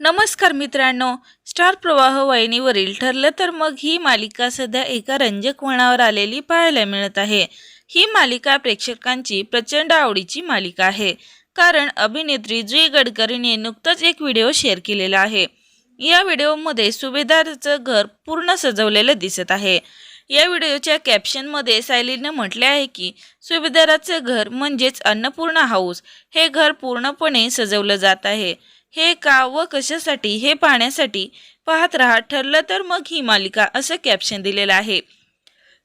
नमस्कार मित्रांनो स्टार प्रवाह वाहिनीवरील ठरलं तर मग ही मालिका सध्या एका रंजक वणावर आलेली पाहायला मिळत आहे. ही मालिका प्रेक्षकांची प्रचंड आवडीची मालिका आहे. कारण अभिनेत्री जुई गडकरीने नुकताच एक व्हिडिओ शेअर केलेला आहे. या व्हिडिओमध्ये सुभेदारचं घर पूर्ण सजवलेलं दिसत आहे. या व्हिडिओच्या कॅप्शनमध्ये सायलीनं म्हटले आहे की सुभेदाराचं घर म्हणजेच अन्नपूर्णा हाऊस हे घर पूर्णपणे सजवलं जात आहे. हे का व कशासाठी हे पाहण्यासाठी पाहत राहा. ठरलं तर मग ही मालिका असं कॅप्शन दिलेलं आहे.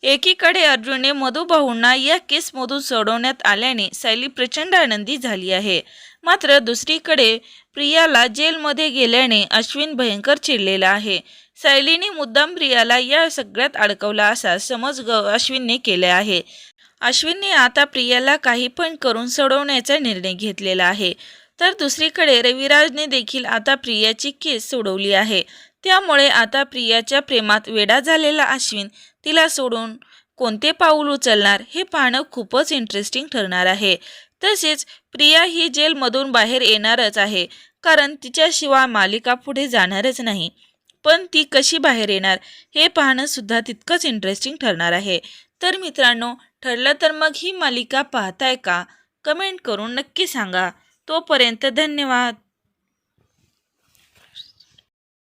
एकीकडे अर्जुनने मधुभाऊंना या केसमधून सोडवण्यात आल्याने सायली प्रचंड आनंदी झाली आहे. मात्र दुसरीकडे प्रियाला जेलमध्ये गेल्याने अश्विन भयंकर चिडलेला आहे. सायलीने मुद्दाम प्रियाला या सगळ्यात अडकवला असा समज ग अश्विनने केला आहे. अश्विनने आता प्रियाला काही पण करून सोडवण्याचा निर्णय घेतलेला आहे. तर दुसरीकडे रविराजने देखील आता प्रियाची केस सोडवली आहे. त्यामुळे आता प्रियाच्या प्रेमात वेडा झालेला अश्विन तिला सोडून कोणते पाऊल उचलणार हे पाहणं खूपच इंटरेस्टिंग ठरणार आहे. तसेच प्रिया ही जेलमधून बाहेर येणारच आहे कारण तिच्याशिवाय मालिका पुढे जाणारच नाही. पण ती कशी बाहेर येणार हे पाहणं सुद्धा तितकंच इंटरेस्टिंग ठरणार आहे. तर मित्रांनो ठरलं तर मग ही मालिका पाहताय का? कमेंट करून नक्की सांगा. तोपर्यंत धन्यवाद.